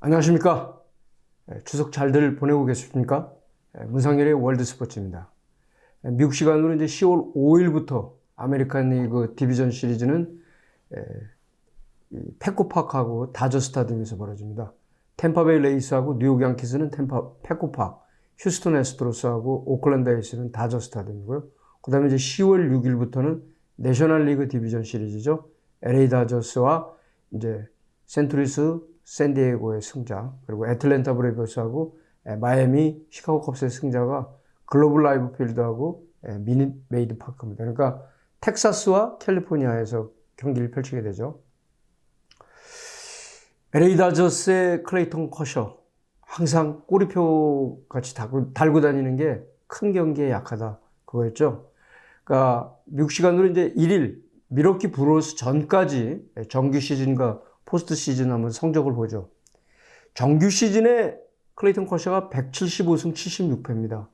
안녕하십니까. 예, 추석 잘들 보내고 계십니까? 예, 문상열의 월드 스포츠입니다. 예, 미국 시간으로 이제 10월 5일부터 아메리칸 리그 디비전 시리즈는 페코파크하고 다저 스타디움에서 벌어집니다. 템파베이 레이스하고 뉴욕 양키스는 템파 페코파크, 휴스턴 에스트로스하고 오클랜드 에이스는 다저 스타디움이고요. 그 다음에 이제 10월 6일부터는 내셔널 리그 디비전 시리즈죠. LA 다저스와 이제 센트루이스 샌디에고의 승자, 그리고 애틀랜타 브레이브스하고 에, 마이애미 시카고 컵스의 승자가 글로벌 라이브 필드하고 에, 미닛 메이드 파크입니다. 그러니까 텍사스와 캘리포니아에서 경기를 펼치게 되죠. LA 다저스의 클레이턴 커셔 항상 꼬리표 같이 달고, 달고 다니는 게 큰 경기에 약하다 그거였죠. 그러니까 미국 시간으로 이제 1일 미러키 브로스 전까지 정규 시즌과 포스트 시즌 한번 성적을 보죠. 정규 시즌에 클레이턴 커셔가 175승 76패입니다.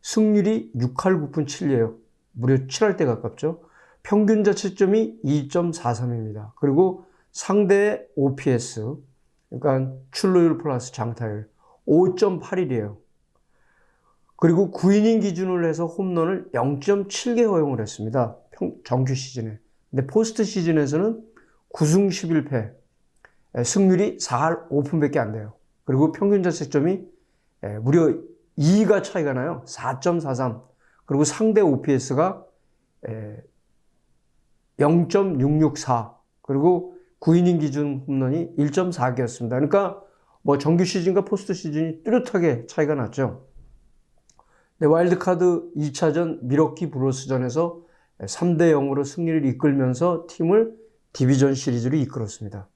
승률이 6할 9푼 7리에요. 무려 7할 때 가깝죠. 평균 자책점이 2.43입니다. 그리고 상대의 OPS, 그러니까 출루율 플러스 장타율 5.81이에요. 그리고 9이닝 기준으로 해서 홈런을 0.7개 허용을 했습니다. 평, 정규 시즌에. 근데 포스트 시즌에서는 9승 11패, 에, 승률이 4할 5푼밖에 안 돼요. 그리고 평균 자책점이 에, 무려 2가 차이가 나요. 4.43. 그리고 상대 OPS가 0.664. 그리고 9이닝 기준 홈런이 1.4개였습니다. 그러니까 뭐 정규 시즌과 포스트 시즌이 뚜렷하게 차이가 났죠. 네, 와일드카드 2차전 미러키 브로스전에서 3대 0으로 승리를 이끌면서 팀을 디비전 시리즈로 이끌었습니다.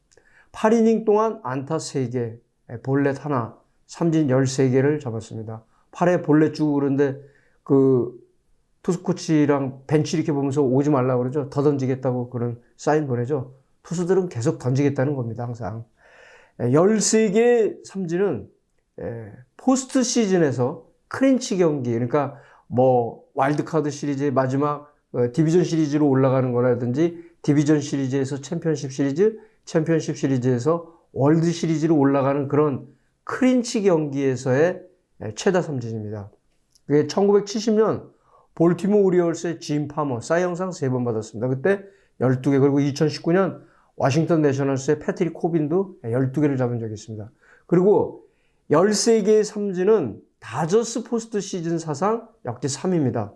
8이닝 동안 안타 3개, 볼넷 하나, 삼진 13개를 잡았습니다. 8회 볼넷 주고 그런데 그 투수 코치랑 벤치 이렇게 보면서 오지 말라고 그러죠. 더 던지겠다고 그런 사인 보내죠. 투수들은 계속 던지겠다는 겁니다, 항상. 13개의 삼진은 포스트 시즌에서 크린치 경기, 그러니까 뭐 와일드카드 시리즈의 마지막 어, 디비전 시리즈로 올라가는 거라든지 디비전 시리즈에서 챔피언십 시리즈, 챔피언십 시리즈에서 월드 시리즈로 올라가는 그런 크린치 경기에서의 최다 삼진입니다. 그게 1970년 볼티모 오리올스의 짐 파머 사이영상 3번 받았습니다. 그때 12개 그리고 2019년 워싱턴 내셔널스의 패트릭 코빈도 12개를 잡은 적이 있습니다. 그리고 13개의 삼진은 다저스 포스트 시즌 사상 역대 3위입니다.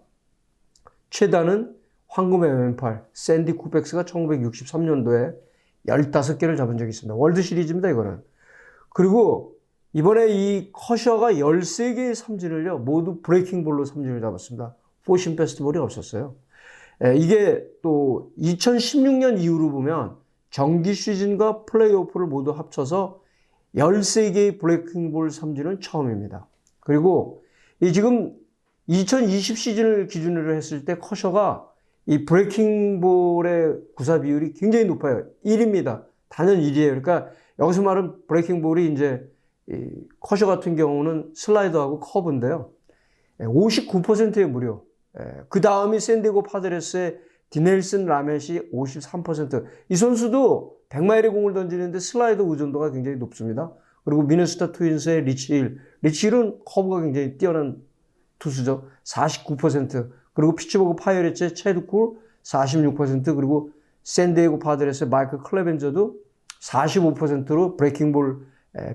최다는 황금의 왼팔 샌디 쿠백스가 1963년도에 15개를 잡은 적이 있습니다. 월드 시리즈입니다, 이거는. 그리고 이번에 이 커셔가 13개의 삼진을요, 모두 브레이킹 볼로 삼진을 잡았습니다. 포신 페스티벌이 없었어요. 이게 또 2016년 이후로 보면 정기 시즌과 플레이오프를 모두 합쳐서 13개의 브레이킹 볼 삼진은 처음입니다. 그리고 이 지금 2020 시즌을 기준으로 했을 때 커셔가 이 브레이킹 볼의 구사 비율이 굉장히 높아요. 1입니다. 단연 1이에요. 그러니까 여기서 말하는 브레이킹 볼이 이제 커셔 같은 경우는 슬라이더하고 커브인데요. 59%의 무료. 그 다음이 샌디고 파드레스의 디넬슨 라멧이 53%. 이 선수도 100마일의 공을 던지는데 슬라이더 의존도가 굉장히 높습니다. 그리고 미네소타 트윈스의 리치힐. 리치힐은 커브가 굉장히 뛰어난 투수죠. 49%. 그리고 피츠버그 파이어렛의 체드 쿨 46%. 그리고 샌디에고 파드레스의 마이클 클레벤저도 45%로 브레이킹볼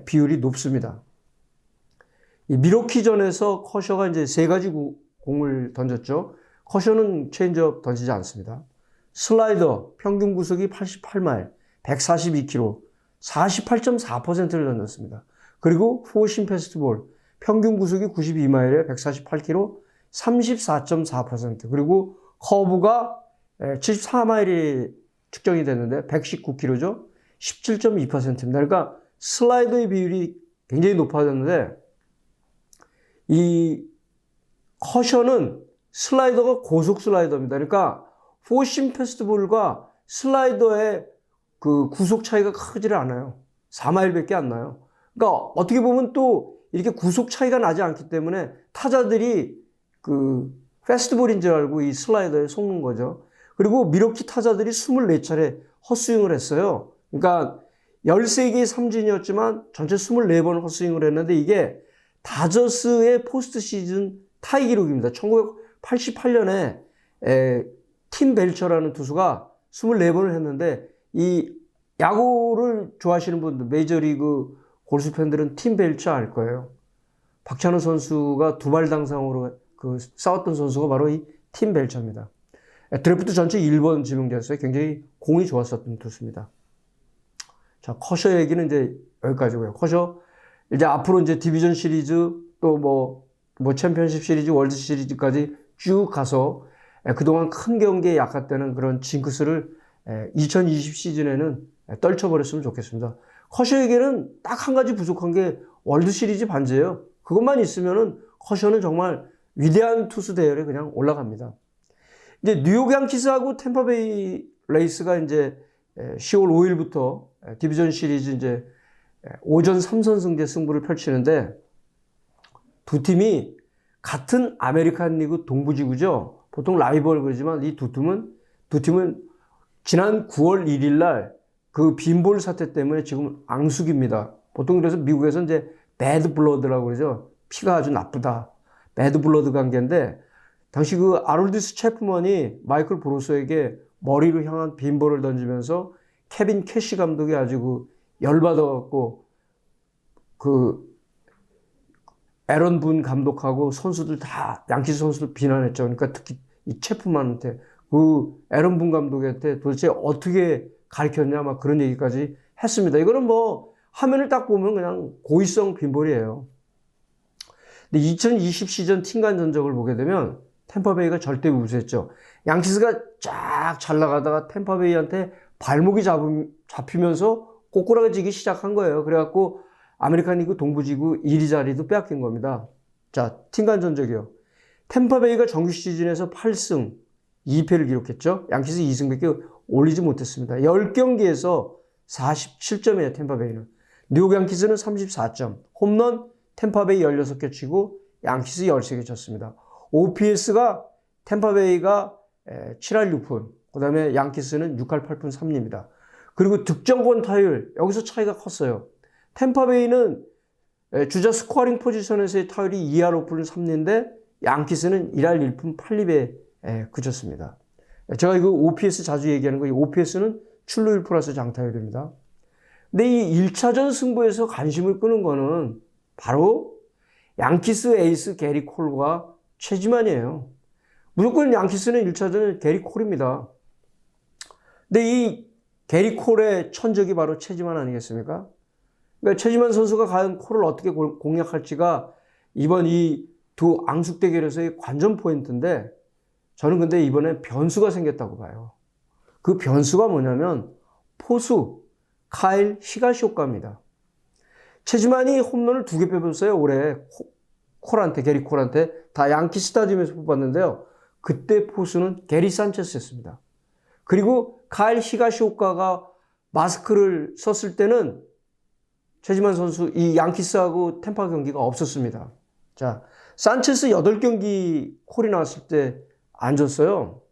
비율이 높습니다. 이 미로키전에서 커셔가 이제 세 가지 공을 던졌죠. 커셔는 체인지업 던지지 않습니다. 슬라이더 평균 구속이 88마일, 142km, 48.4%를 던졌습니다. 그리고 포신 페스트볼 평균 구속이 92마일에 148km, 34.4%. 그리고 커브가 74마일이 측정이 됐는데 119km죠. 17.2%입니다. 그러니까 슬라이더의 비율이 굉장히 높아졌는데 이 커셔는 슬라이더가 고속 슬라이더입니다. 그러니까 포신 페스트볼과 슬라이더의 그 구속 차이가 크지를 않아요. 4마일밖에 안 나요. 그러니까 어떻게 보면 또 이렇게 구속 차이가 나지 않기 때문에 타자들이 그 페스트볼인 줄 알고 이 슬라이더에 속는 거죠. 그리고 미러키 타자들이 24차례 헛스윙을 했어요. 그러니까 13개의 삼진이었지만 전체 24번 헛스윙을 했는데 이게 다저스의 포스트 시즌 타이 기록입니다. 1988년에 팀 벨처라는 투수가 24번을 했는데 이 야구를 좋아하시는 분들 메이저리그 골수 팬들은 팀 벨처 알 거예요. 박찬호 선수가 두발 당상으로 그 싸웠던 선수가 바로 이 팀 벨처입니다. 드래프트 전체 1번 지명자였어요. 굉장히 공이 좋았었던 투수입니다. 자, 커셔 얘기는 이제 여기까지고요. 커셔 이제 앞으로 이제 디비전 시리즈 또 뭐뭐 챔피언십 시리즈, 월드 시리즈까지 쭉 가서 에, 그동안 큰 경기에 약했다는 그런 징크스를 2020 시즌에는 떨쳐버렸으면 좋겠습니다. 커셔에게는 딱 한 가지 부족한 게 월드 시리즈 반지예요. 그것만 있으면은 커셔는 정말 위대한 투수 대열에 그냥 올라갑니다. 이제 뉴욕 양키스하고 템파베이 레이스가 이제 10월 5일부터 디비전 시리즈 이제 오전 3선 승제 승부를 펼치는데 두 팀이 같은 아메리칸 리그 동부지구죠. 보통 라이벌 그러지만 이 두 팀은 두 팀은 지난 9월 1일 날 그 빈볼 사태 때문에 지금 앙숙입니다. 보통 그래서 미국에서 이제 배드 블러드라고 그러죠. 피가 아주 나쁘다. 배드 블러드 관계인데 당시 그 아롤디스 체프먼이 마이클 브로소에게 머리로 향한 빈볼을 던지면서 케빈 캐시 감독이 아주 그 열받아갖고 그 에런 분 감독하고 선수들 다 양키스 선수들 비난했죠. 그러니까 특히 이 체프만한테 그 에런 분 감독한테 도대체 어떻게 가르쳤냐 막 그런 얘기까지 했습니다. 이거는 뭐 화면을 딱 보면 그냥 고의성 빈볼이에요. 근데 2020 시즌 팀간 전적을 보게 되면 템파베이가 절대 우세했죠. 양키스가 쫙 잘 나가다가 템파베이한테 발목이 잡음, 잡히면서 꼬꾸라지기 시작한 거예요. 그래갖고 아메리칸 리그 동부지구 1위 자리도 빼앗긴 겁니다. 자, 팀간 전적이요. 템파베이가 정규 시즌에서 8승 2패를 기록했죠. 양키스 2승밖에 올리지 못했습니다. 10경기에서 47점이에요, 템파베이는. 뉴욕 양키스는 34점. 홈런 템파베이 16개 치고 양키스 13개 쳤습니다. OPS가 템파베이가 7할 6푼, 그 다음에 양키스는 6할 8푼 3리입니다. 그리고 득점권 타율, 여기서 차이가 컸어요. 템파베이는 주자 스코어링 포지션에서의 타율이 2할 5푼 3리인데 양키스는 1할 1푼 8리에 그쳤습니다. 제가 이거 OPS 자주 얘기하는 거, 이 OPS는 출루율 플러스 장타율입니다. 근데 이 1차전 승부에서 관심을 끄는 거는 바로 양키스 에이스 게리 콜과 최지만이에요. 무조건 양키스는 1차전은 게리 콜입니다. 근데 이 게리 콜의 천적이 바로 최지만 아니겠습니까? 그러니까 최지만 선수가 과연 콜을 어떻게 공략할지가 이번 이 두 앙숙 대결에서의 관전 포인트인데 저는 근데 이번에 변수가 생겼다고 봐요. 그 변수가 뭐냐면 포수 카일 히가시오카입니다. 최지만이 홈런을 두개 빼봤어요. 올해 콜한테 게리 콜한테 다 양키 스타디움에서 뽑았는데요. 그때 포수는 게리 산체스였습니다. 그리고 카일 히가시오카가 마스크를 썼을 때는 최지만 선수 이 양키스하고 템파 경기가 없었습니다. 자, 산체스 8경기 콜이 나왔을 때안 줬어요.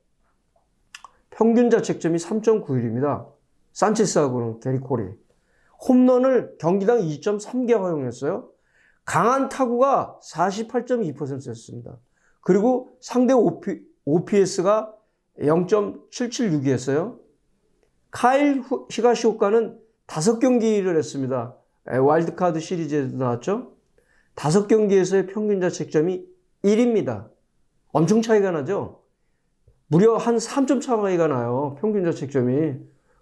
평균 자책점이 3.91입니다. 산체스하고는 게리 콜이. 홈런을 경기당 2.3개 허용했어요. 강한 타구가 48.2%였습니다. 그리고 상대 OP, OPS가 0.776이었어요. 카일 히가시오카는 5경기를 했습니다. 와일드카드 시리즈에도 나왔죠. 5경기에서의 평균 자책점이 1입니다. 엄청 차이가 나죠? 무려 한 3점 차이가 나요. 평균 자책점이.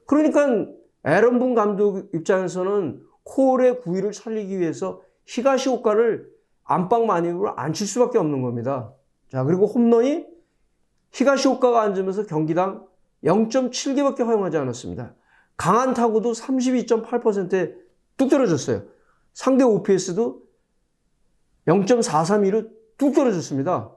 그러니까 에런분 감독 입장에서는 콜의 구위를 살리기 위해서 히가시 효과를 안방 마님으로 안 칠 수밖에 없는 겁니다. 자, 그리고 홈런이 히가시 효과가 앉으면서 경기당 0.7개밖에 허용하지 않았습니다. 강한 타구도 32.8%에 뚝 떨어졌어요. 상대 OPS도 0.432로 뚝 떨어졌습니다.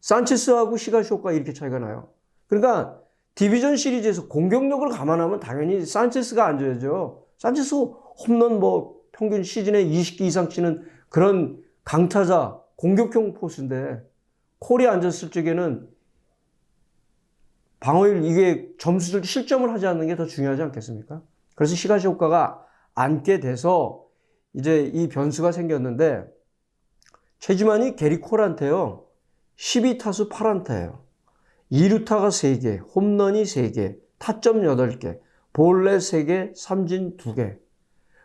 산체스하고 효과 이렇게 차이가 나요. 그러니까 디비전 시리즈에서 공격력을 감안하면 당연히 산체스가 앉아야죠. 산체스 홈런 뭐 평균 시즌에 20개 이상 치는 그런 강타자, 공격형 포수인데 콜이 앉았을 적에는 방어율 이게 점수를 실점을 하지 않는 게 더 중요하지 않겠습니까? 그래서 시가시 효과가 앉게 돼서 이제 이 변수가 생겼는데 최지만이 게리 콜한테요. 12타수 8안타예요. 2루타가 3개, 홈런이 3개, 타점 8개, 볼넷 3개, 삼진 2개.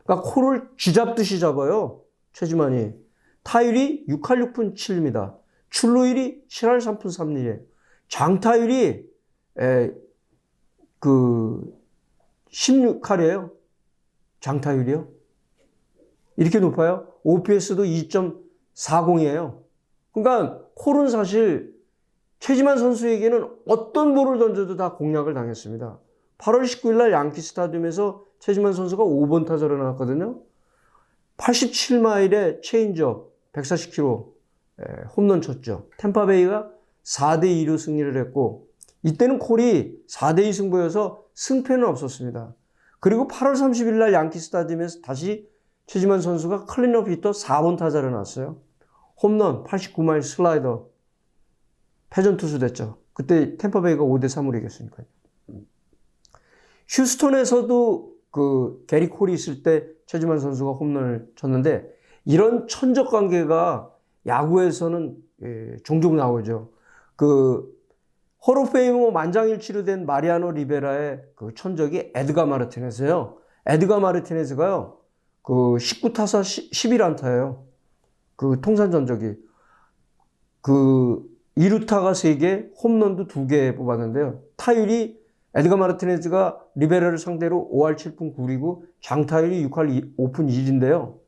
그러니까 콜을 쥐잡듯이 잡아요. 최지만이. 타율이 6할 6푼 7입니다. 출루율이 7할 3푼 3리에. 장타율이 에, 그 16할이에요. 장타율이요. 이렇게 높아요. OPS도 2.40이에요. 그러니까 콜은 사실 최지만 선수에게는 어떤 볼을 던져도 다 공략을 당했습니다. 8월 19일 날 양키 스타디움에서 최지만 선수가 5번 타자로 나왔거든요. 87마일의 체인지업 140km 홈런 쳤죠. 템파베이가 4대 2로 승리를 했고 이때는 콜이 4대 2 승부여서 승패는 없었습니다. 그리고 8월 30일 날 양키 스타디움에서 다시 최지만 선수가 클린업 히터 4번 타자로 나왔어요. 홈런 89마일 슬라이더 패전 투수 됐죠. 그때 템파베이가 5대 3으로 이겼으니까요. 휴스턴에서도 그 게리 콜이 있을 때 최지만 선수가 홈런을 쳤는데 이런 천적 관계가 야구에서는 예, 종종 나오죠. 그 호로페이머 만장일치로 된 마리아노 리베라의 그 천적이 에드가 마르티네스예요. 에드가 마르티네스가요. 그 19타사 11안타예요. 그 통산 전적이 그 2루타가 3개, 홈런도 2개 뽑았는데요. 타율이 에드가 마르티네즈가 리베라를 상대로 5할 7푼 9리고 장타율이 6할 5푼 1인데요.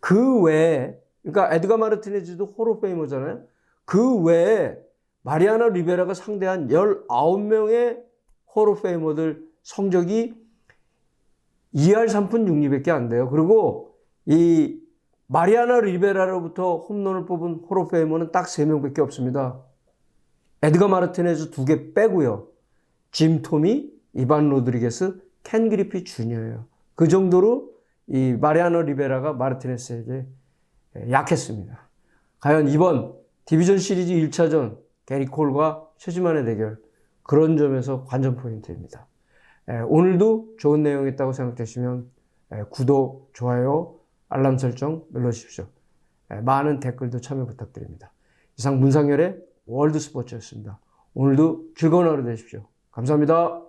그 외에 그러니까 에드가 마르티네즈도 호로페이머잖아요. 그 외에 마리아나 리베라가 상대한 19명의 호로페이머들 성적이 2할 3푼 6리밖에 안 돼요. 그리고 이 마리아나 리베라로부터 홈런을 뽑은 호로페이머는 딱 3명밖에 없습니다. 에드가 마르티네즈 2개 빼고요. 짐 토미, 이반 로드리게스, 켄 그리피 주니어예요. 그 정도로 이 마리아노 리베라가 마르티네스에게 약했습니다. 과연 이번 디비전 시리즈 1차전 게리 콜과 최지만의 대결 그런 점에서 관전 포인트입니다. 오늘도 좋은 내용이었다고 생각되시면 구독, 좋아요, 알람 설정 눌러주십시오. 많은 댓글도 참여 부탁드립니다. 이상 문상열의 월드 스포츠였습니다. 오늘도 즐거운 하루 되십시오. 감사합니다.